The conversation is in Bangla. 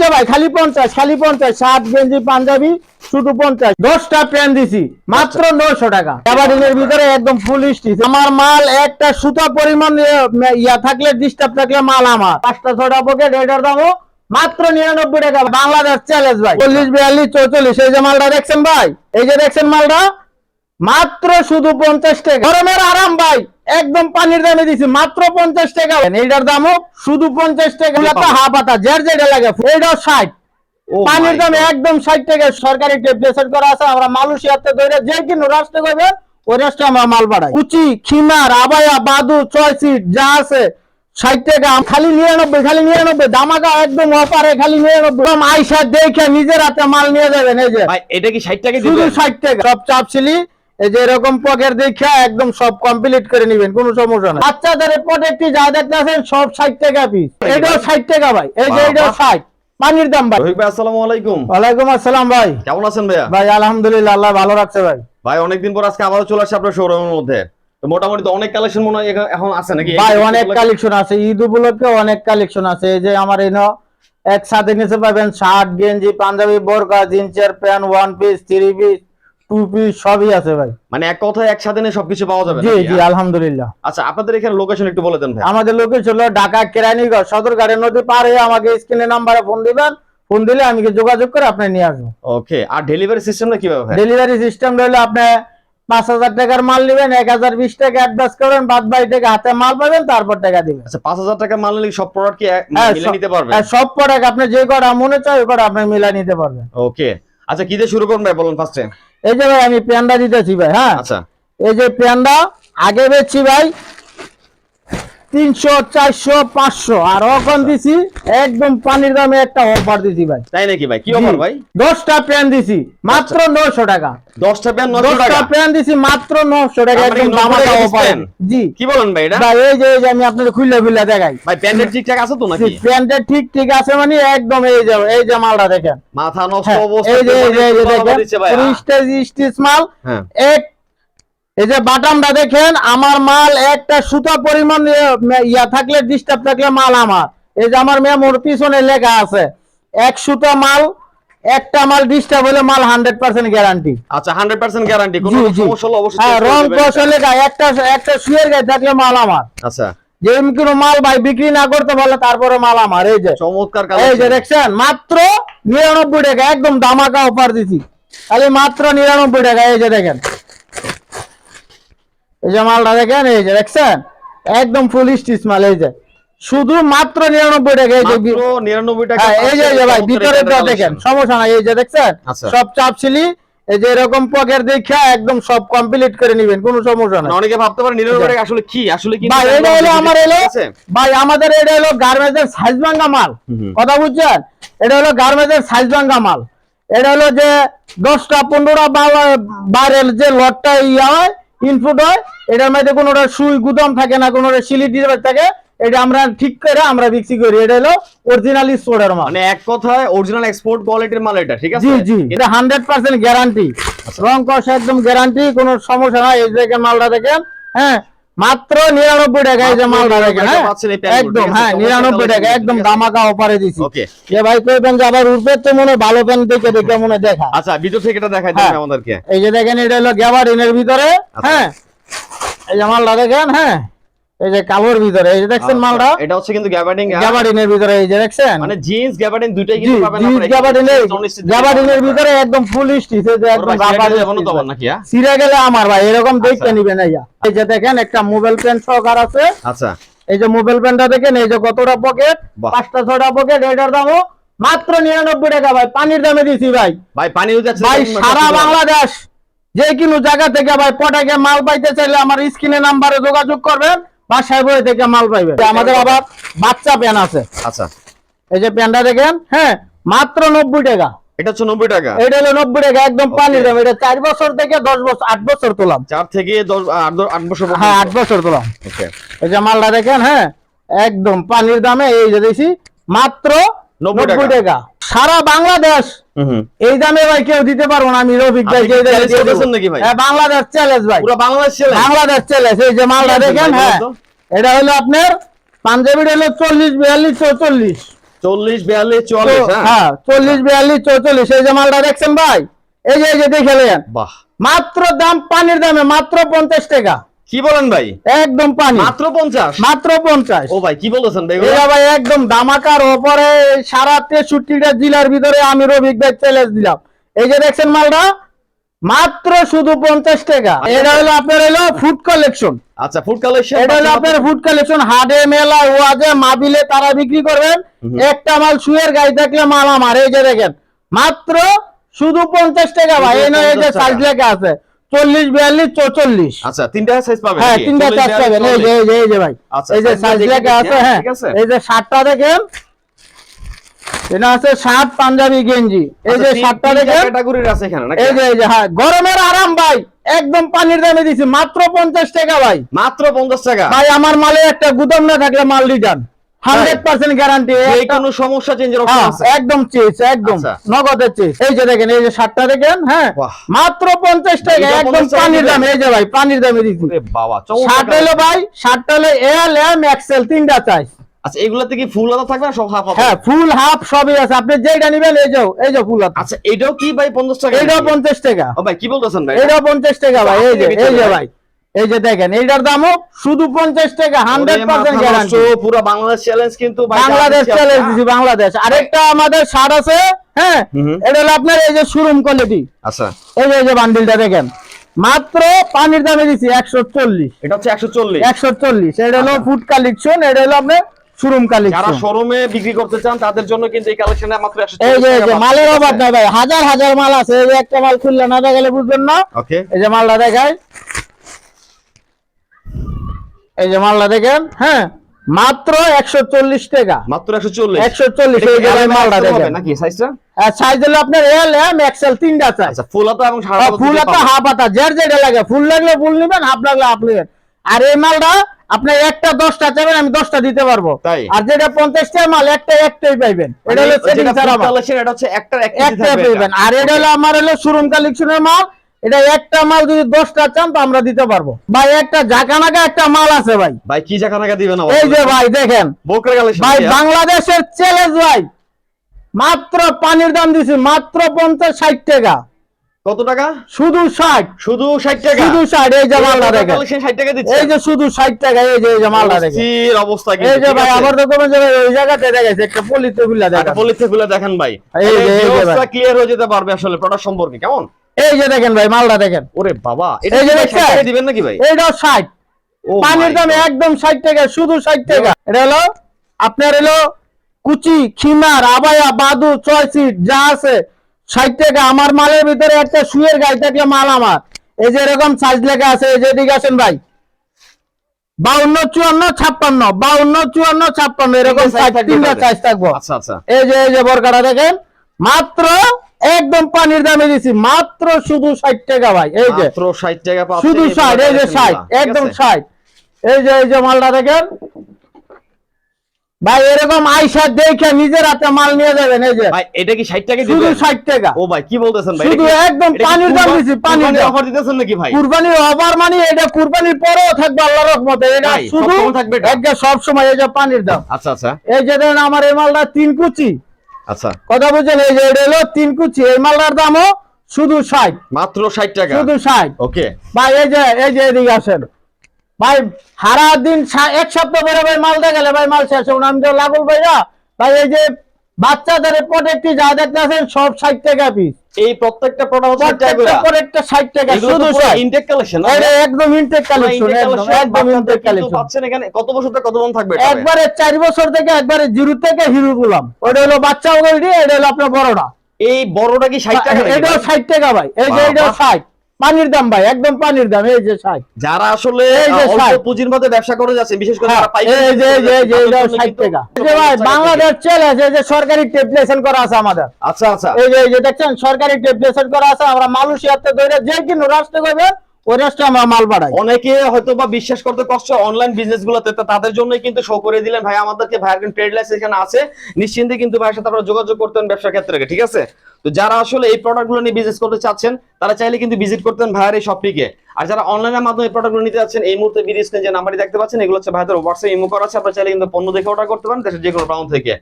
যে ভাই খালি পঞ্চাশ খালি পঞ্চাশ শার্ট গেঞ্জি পাঞ্জাবি শুধু পঞ্চাশ। দশটা প্যান্ট দিছি মাত্র নয়শো টাকা। এবারিনের ভিতরে একদম ফুল স্টিচ আমার মাল একটা সুতা পরিমাণ ইয়ে- ইয়া থাকলে ডিস্টার্ব থাকলে মাল আমার। পাঁচটা ছটা পকেট এটার দামও মাত্র নিরানব্বই টাকা। বাংলাদেশ চ্যালেঞ্জ ভাই। চল্লিশ বিয়াল্লিশ চৌচল্লিশ এই যে মালটা দেখছেন ভাই? এই যে দেখছেন মালটা? মাত্র শুধু পঞ্চাশ টাকা। গরমের আরাম ভাই। একদম পানির দামে দিছি মাত্র পঞ্চাশ টাকা। এইটার দামও শুধু পঞ্চাশ টাকা। হাফ হাতা যার যেটা লাগে এইটাও ষাট। পানির দামে একদম ষাট টাকা। সরকারি টেবলেট করা আছে আমরা মালয়েশিয়াতে ধরে যে কিনো রাষ্ট্রে করবেন ওই রাষ্ট্রে আমরা মাল পাঠাই উচি খিমার আবায়া বাদু ছয় সিট যা আছে ষাট টাকা। খালি নিরানব্বই খালি নিরানব্বই। দামাকা একদম অপারে খালি নিরানব্বই। আইসা দেখে নিজের হাতে মাল নিয়ে যাবেন এই যে। ভাই এটা কি 60 টাকা শুধু ষাট টাকা। সব চাপছিলি এই যে এরকম পকেট দেখে একদম সব কমপ্লিট করে নিবেন কোনো সমস্যা নাই। বাচ্চাদের প্রোটেক্টটি যা দেখতেছেন সব ষাট টাকা পিস এটাও ষাট টাকা ভাই এই যে এটাও ষাট। পানির দাম ভাই। ভাই আসসালামু আলাইকুম। ওয়ালাইকুম আসসালাম ভাই। কেমন আছেন ভাইয়া? ভাই আলহামদুলিল্লাহ আল্লাহ ভালো রাখছে ভাই। ভাই অনেকদিন পর আজকে আবারও চলে আসছে আপনার শোরুমের মধ্যে। তো মোটামুটি তো অনেক কালেকশন মনে হয় এখন আছে নাকি? ভাই অনেক কালেকশন আছে। ঈদ উপলক্ষে অনেক কালেকশন আছে। এই যে আমার এনো একসাথে নিচে পাবেন শার্ট গেঞ্জি পাঞ্জাবি বোরকা জিন্সের pant one piece three piece two piece সবই আছে ভাই। মানে এক কথায় একসাথে নিয়ে সবকিছু পাওয়া যাবে জি জি আলহামদুলিল্লাহ। আচ্ছা আপনাদের এখানে লোকেশন একটু বলে দেন ভাই। আমাদের লোকেশন হলো ঢাকা কেরানীগঞ্জ নদী পার হয়ে আমাকে স্ক্রিনের নাম্বারে ফোন দিবেন। ফোন দিলে আমি যোগাযোগ করে আপনি নিয়ে আসব। ওকে আর ডেলিভারি সিস্টেমটা কীভাবে ডেলিভারি সিস্টেম রইলে আপনি পাঁচ হাজার টাকার মাল নেবেন এক হাজার বিশ টাকা অ্যাডভান্স করবেন বাদ বাকি টাকা হাতে মাল পাবেন তারপর টাকা দিবেন। আচ্ছা 5000 টাকা মাল নিলে সব প্রোডাক্ট কি হ্যাঁ, মিলে নিতে পারবে সব প্রোডাক্ট আপনি যে কটা মনে চায় ওই কটা আপনি মিলাই নিতে পারবেন। ওকে আচ্ছা কি দিয়ে শুরু করুন ভাই বলুন ফার্স্টে এই যে ভাই আমি প্যান্ডা দিতেছি ভাই হ্যাঁ? আচ্ছা। এই যে প্যান্ডা আগে বেচছি ভাই তিনশো চারশো পাঁচশো। আর দিছি একদম পানির দামে একটা অফার দিছি ভাই। তাই নাকি ভাই? কি অফার ভাই? দশটা প্যান দিছি মাত্র নশো টাকা। 10টা প্যান দশটা প্যান দিছি মাত্র নশো টাকা মানে একদম কি দামাকা 90 টাকা অফার জি। কি বলেন ভাই এটা? ভাই এই যে এই যে আমি আপনাদের খুলে খুলে দেখাই। ভাই প্যান্টের ঠিকঠাক আছে তো নাকি? প্যান্টটা ঠিক ঠিক আছে মানে একদম এই যে এই যে মালটা দেখেন। মাথা নষ্ট হ্যাঁ, অবস্থা এই যে এই যে দেখেন স্টেজ স্টিচ মাল হ্যাঁ। এক এই যে বাটামটা দেখেন আমার মাল একটা সুতা পরিমাণ ইয়ে- থাকলে ডিস্টার্ব থাকলে মাল আমার। এই যে আমার মেমোর পিছনে লেখা আছে এক সুতা মাল একটা মাল ডিস্টার্ব হলে মাল হান্ড্রেড পার্সেন্ট গ্যারান্টি আচ্ছা 100% গ্যারান্টি কোনো জি জি। সমস্যা হলে অবশ্যই হ্যাঁ রং। কৌশল লেখা একটা একটা শুয়ের গায়ে থাকলে মাল আমার। আচ্ছা। যে কোনো মাল ভাই বিক্রি না করতে পারলে তারপরে মাল আমার এই যে। চমৎকার এই যে দেখছেন মাত্র নিরানব্বই টাকা একদম দামাকা অফার দিছি। খালি মাত্র নিরানব্বই টাকা এই যে দেখেন। এই যে মালটা দেখেন এই যে দেখছেন? একদম ফুল স্টিচ মাল এই যে। শুধু মাত্র নিরানব্বই টাকা এই যে 99 টাকা হ্যাঁ, এই যে ভাই ভিতরে দেখেন সমস্যা নাই এই যে দেখছেন? আচ্ছা। সব চাপছিলি এই যে এরকম পকেট দেখে একদম সব কমপ্লিট করে নিবেন কোনো সমস্যা নাই। অনেকে ভাবতে পারে 99 টাকা আসলে কি? আসলে কি ভাই এটা হলো আমার এলো ভাই আমাদের এটা হলো গার্মেন্টসের সাইজ ভাঙ্গা মাল। কথা বুঝছেন? এটা হলো গার্মেন্টসের সাইজ ভাঙ্গা মাল। এটা হলো যে দশটা পনেরোটা বারের যে লটটা ইয়া হয় ইনপুট হয় এটার মধ্যে কোনোটা সুই গুদাম থাকে না কোনোটা সিলিটি থাকে এটা আমরা ঠিক করে আমরা বিক্রি করি। এটা হলো অরিজিনাল স্পোর্টের মাল। মানে এক কথায় অরিজিনাল এক্সপোর্ট কোয়ালিটির মাল এটা ঠিক আছে? জি জি। এটা হান্ড্রেড পার্সেন্ট গ্যারান্টি রং কষ একদম গ্যারান্টি কোনো সমস্যা নাই। এই দেখেন মালটা দেখেন হ্যাঁ মাত্র নিরানব্বই টাকা এই যে মালটা দেখেন হ্যাঁ একদম হ্যাঁ চমৎকার নিরানব্বই টাকা একদম? দামাকা অফারে দিছি। ওকে। যে ভাই কইবেন যে আবার উঠবে তো মনে হয় ভালো প্যান্ট দেখে দেখে মনে দেখা। আচ্ছা ভিডিও থেকে এটা দেখাই হ্যাঁ। দেন আমাদেরকে। এই যে দেখেন এটা হলো গ্যাবারিনের ভিতরে আচ্ছা। হ্যাঁ এই যে মালটা দেখেন হ্যাঁ? এই যে কালোর ভিতরে এই যে দেখছেন মালটা? আচ্ছা, এটা হচ্ছে কিন্তু গ্যাবার্ডিং গ্যাবারিনের ভিতরে এই যে দেখছেন? মানে জিন্স গ্যাবার্ডিং দুইটাই জি কিন্তু পাবেন আপনারা। ভিতরে একদম ফুল স্টিচ এই যে একদম রাবার না তো হ্যাঁ? গেলে আমার ভাই এরকম দেখতে আচ্ছা। নিবেন এই যে। এই যে দেখেন একটা মোবাইল পেন সহকার আছে। আচ্ছা। এই যে মোবাইল পেনটা দেখেন এই যে কতটা পকেট পাঁচটা ছটা পকেট এটার দামও মাত্র নিরানব্বই টাকা ভাই। পানির দামে দিছি ভাই। ভাই পানি যাচ্ছে ভাই সারা বাংলাদেশ। যে কোনো জায়গা থেকে ভাই পটাকে মাল পাইতে চাইলে আমার স্ক্রিনে নাম্বারে যোগাযোগ করবেন বাসায় বই থেকে মাল পাইবেন। আমাদের আবার বাচ্চা পেন আছে। আচ্ছা। এই যে পেনটা দেখেন হ্যাঁ মাত্র নব্বই টাকা। এটা হচ্ছে নব্বই টাকা। এটা হলো নব্বই টাকা একদম পানির দাম এটা চার বছর থেকে দশ বছর আট বছর তোলাম। চার থেকে আট বছর হ্যাঁ আট বছর তোলাম। ওকে এই যে মালটা দেখেন হ্যাঁ একদম পানির দামে এই যে দিছি মাত্র 90 নব্বই টাকা। সারা বাংলাদেশ এই দামে ভাই কেউ দিতে পারব না আমি রফিক ভাই? হ্যাঁ বাংলাদেশ চ্যালেঞ্জ ভাই। বাংলাদেশ চ্যালেঞ্জ এই যে মালটা দেখেন হ্যাঁ। এটা হলো আপনার পাঞ্জাবির হলো চল্লিশ বিয়াল্লিশ চৌচল্লিশ। চল্লিশ বিয়াল্লিশ চুয়াল্লিশ হ্যাঁ? হ্যাঁ চল্লিশ বিয়াল্লিশ চৌচল্লিশ এই যে মালটা দেখছেন ভাই? এই যে এই যে দেখে নেন। মাত্র দাম পানির দামে মাত্র পঞ্চাশ টাকা। কি বলেন ভাই? একদম পানি। মাত্র পঞ্চাশ? মাত্র পঞ্চাশ। ও ভাই কি বলতেছেন ভাই? এরা ভাই একদম দামাকার ওপরে সারা তেষট্টিটা জেলার ভিতরে আমি রবিক ভাই চ্যালেঞ্জ দিলাম। এই যে দেখছেন মালটা মাত্র শুধু পঞ্চাশ টাকা। এটা হলো আপনার হলো ফুড কালেকশন আচ্ছা ফুড কালেকশন এটা হলো আপনার ফুড কালেকশন হাডে মেলা ওয়াজে মাবিলে তারা বিক্রি করবেন। একটা মাল শুয়ের গাই থাকলে মাল আমার এই যে দেখেন। মাত্র শুধু পঞ্চাশ টাকা ভাই এই নয় এই যে সাইজ লেখা আছে। চল্লিশ বিয়াল্লিশ চৌচল্লিশ। আচ্ছা তিনটা সাইজ পাবেন হ্যাঁ তিনটা 40, চার পাবেন। এই যে এই যে এই যে ভাই। আচ্ছা, এই যে সাইজ লেখা আছে হ্যাঁ। এই যে শার্টটা দেখেন। এটা আছে শার্ট পাঞ্জাবি গেঞ্জি। এই যে আচ্ছা, তিন- শার্টটা দেখেন। ক্যাটাগরির আছে এখানে এই যে এই যে হ্যাঁ। গরমের আরাম ভাই একদম পানির দামে দিছি। মাত্র পঞ্চাশ টাকা ভাই। মাত্র পঞ্চাশ টাকা? ভাই আমার মালে একটা গুদাম না থাকলে মাল রিটার্ন হান্ড্রেড পার্সেন্ট গ্যারান্টি যে কোনো সমস্যা চেঞ্জের অপশন আছে। একদম চেস একদম আচ্ছা। নগদের চেস এই যে দেখেন এই যে শার্টটা দেখেন হ্যাঁ? মাত্র পঞ্চাশ টাকা একদম পানির? দামে এই যে ভাই পানির দামে দিছি বাবা শার্ট হলো ভাই শার্ট হলো এল এম এক্সেল তিনটা চাই আচ্ছা এগুলাতে কি ফুল আদা থাকবে না সব হাফ হ্যাঁ ফুল হাফ সবই আছে। আপনি যেটা নিবেন এই যাও এই যে ফুল আছে আচ্ছা এটাও কি ভাই পঞ্চাশ টাকা এইটাও নাকি? পঞ্চাশ টাকা। ও ভাই কি বলতেছেন ভাই? এইটাও পঞ্চাশ টাকা ভাই এই যে এই যে ভাই। এই যে দেখেন এইটার দামও শুধু পঞ্চাশ টাকা হান্ড্রেড পার্সেন্ট গ্যারান্টি পুরো বাংলাদেশ চ্যালেঞ্জ কিন্তু বাংলাদেশ দিচ্ছি চ্যালেঞ্জ দিছি বাংলাদেশ। আরেকটা আমাদের শার্ট আছে হ্যাঁ। এটা হলো আপনার এই যে শোরুম কোয়ালিটি আচ্ছা। এই যে এই যে বান্ডিলটা দেখেন। মাত্র পানির দামে দিছি একশো চল্লিশ। এটা হচ্ছে একশো চল্লিশ। একশো চল্লিশ। এটা হলো আচ্ছা। ফুড কালেকশন এটা হলো আপনার শোরুম যারা শোরুমে বিক্রি করতে চান তাদের জন্য কিন্তু এই কালেকশনে মাত্র একশো এই যে মালের অভাব নাই ভাই হাজার হাজার মাল আছে। এই যে একটা মাল খুললে না দেখালে বুঝবেন না। ওকে এই যে মালটা দেখায় এই যে মালটা দেখেন হ্যাঁ মাত্র একশো চল্লিশ টাকা। মাত্র একশো চল্লিশ। একশো চল্লিশ মালটা দেখেন। নাকি সাইজটা সাইজ হলো আপনার এল এম এক্সেল তিনটা চাই আচ্ছা ফুল হাতা এবং হাতা। হাফ হাতা যার যেটা লাগে ফুল লাগলে ফুল নিবেন হাফ লাগলে হাফ নেবেন। আর এই মালটা আপনার একটা দশটা চাবেন আমি দশটা দিতে পারব। তাই? আর যেটা পঞ্চাশটা মাল একটা একটাই পাইবেন। এটা হলো মানে একটার একটা পাইবেন। আর এটা হলো আমার হলো শোরুম কালেকশনের মাল। এটা একটা মাল যদি দশটা চান তো আমরা দিতে পারব। ভাই একটা জাকানাকা একটা মাল আছে ভাই। ভাই কি জায়গা নাকা দিবেন এই যে ভাই দেখেন। ভাই বাংলাদেশের চ্যালেঞ্জ ভাই মাত্র পানির দাম দিছি মাত্র পঞ্চাশ ষাট টাকা। কত টাকা? শুধু ষাট। শুধু 60 টাকা? শুধু ষাট এই যে মালটা দেখেন। 60 টাকা দিচ্ছে। এই যে শুধু ষাট টাকা এই যে এই যে মালটা দেখেন। অবস্থা এই যে ভাই? আবার ডকুমেন্ট ওই জায়গাতে দেখাইছে একটা পলিতে খুলে দেখেন। খুলে দেখেন ভাই। এই যে। ক্লিয়ার হয়ে যেতে পারবে আসলে প্রোডাক্ট সম্পর্কে কেমন? এই যে দেখেন ভাই মালটা দেখেন। ওরে বাবা এটা এই যে কি ভাই দেখছেন? 60 টাকা দিবেন নাকি ভাই? এইটাও ষাট। পানির দাম একদম ষাট টাকা শুধু ষাট টাকা। এটা হলো আপনার হলো কুচি খিমার আবায়া বাদু ছয় সিট যা আছে ষাট টাকা। আমার মালের ভিতরে একটা শুয়ের গাই থাকলে মাল আমার। এই যে এরকম সাইজ লেখা আছে এই যে এদিকে আসেন ভাই। বাউন্ন চুয়ান্ন ছাপ্পান্ন বাউন্ন চুয়ান্ন ছাপ্পান্ন এরকম থাকবে তিনটা সাইজ থাকব। আচ্ছা আচ্ছা। এই যে এই যে বরকাটা দেখেন মাত্র একদম পানির দামে দিছি। মাত্র শুধু ষাট টাকা ভাই এই যে। 60 টাকা শুধু ষাট এই যে ষাট একদম ষাট। এই যে এই যে মালটা দেখেন। ভাই এরকম আইসা দেখে নিজের হাতে মাল নিয়ে যাবেন এই যে। ভাই এটা কি 60 টাকা শুধু দিবেন? ষাট টাকা। ও ভাই কি বলতেছেন ভাই শুধু একদম পানির দাম দিছি, পানির। অফার দিতেছেন নাকি ভাই? কুরবানির অফার মানে এটা কুরবানির পরেও থাকবে আল্লাহর রহমতে। এটা? শুধু থাকবে এটা? একদম সব সময় এই যে পানির দাম। আচ্ছা আচ্ছা। এই যে দেখেন আমার এই মালটা তিন কুচি। আচ্ছা। কথা বুঝছেন এই যে এটা হলো তিন কুচি এই মালটার দামও শুধু ষাট। মাত্র 60 টাকা? শুধু ষাট। ওকে। ভাই এই যে এই যে এদিকে আসেন। ভাই সারা দিন এক সপ্তাহ পরে ভাই মালটা গেলে ভাই মাল শেষ। আমি তো লাগুল ভাইয়া। ভাই এই যে বাচ্চাদের প্রোডাক্টটি যা দেখতে আছেন সব ষাট টাকা পিস এই প্রত্যেকটা প্রোডাক্ট 60 টাকা করে প্রোডাক্টটা ষাট টাকা শুধু ইনটেক কালেকশন এটা একদম ইনটেক কালেকশন একদম ইনটেক কালেকশন পাচ্ছেন এখানে কত বছর থেকে কত বছর থাকবে এটা একবারে চার বছর থেকে একবারে জিরো থেকে হিরো গুলাম। ওটা হলো বাচ্চা ওগুলি এটা হলো আপনার বড়টা। এই বড়টা কি 60 টাকা ভাই? ষাট টাকা ভাই এই যে। এটাও ষাট। পানির দাম ভাই একদম পানির দাম এই যে ষাট। যারা আসলে অল্প পুঁজির মধ্যে ব্যবসা করে যাচ্ছে বিশেষ করে হ্যাঁ, যারা পাইকারি এই যে এই যে এই যে তাদের এটাও জন্য 60 কিন্তু টাকা। যে ভাই বাংলাদেশ চলে আছে যে সরকারি টেবলেশন করা আছে আমাদের। আচ্ছা আচ্ছা। এই যে এই যে দেখছেন সরকারি টেবলেশন করা আছে আমরা মালয়েশিয়াতে ধরে যে কিনো রাষ্ট্রে করবেন অনলাইন বিজনেস গুলোতে তাদের জন্যই কিন্তু ভাই ভাইয়ের নিশ্চিন্তে কিন্তু ভাইয়ের সাথে আপনারা যোগাযোগ করতেন ব্যবসার ক্ষেত্রে ঠিক আছে? যারা আসলে এই নিয়ে বিজনেস করতে চাচ্ছেন, তারা চাইলে কিন্তু ভিজিট করতেন আর যারা মাধ্যমে এই মুহূর্তে যে নাম্বারটি দেখতে পাচ্ছেন, এগুলো হচ্ছে হোয়াটসঅ্যাপ আছে। আপনারা চাইলে কিন্তু দেখে অর্ডার দেশের থেকে।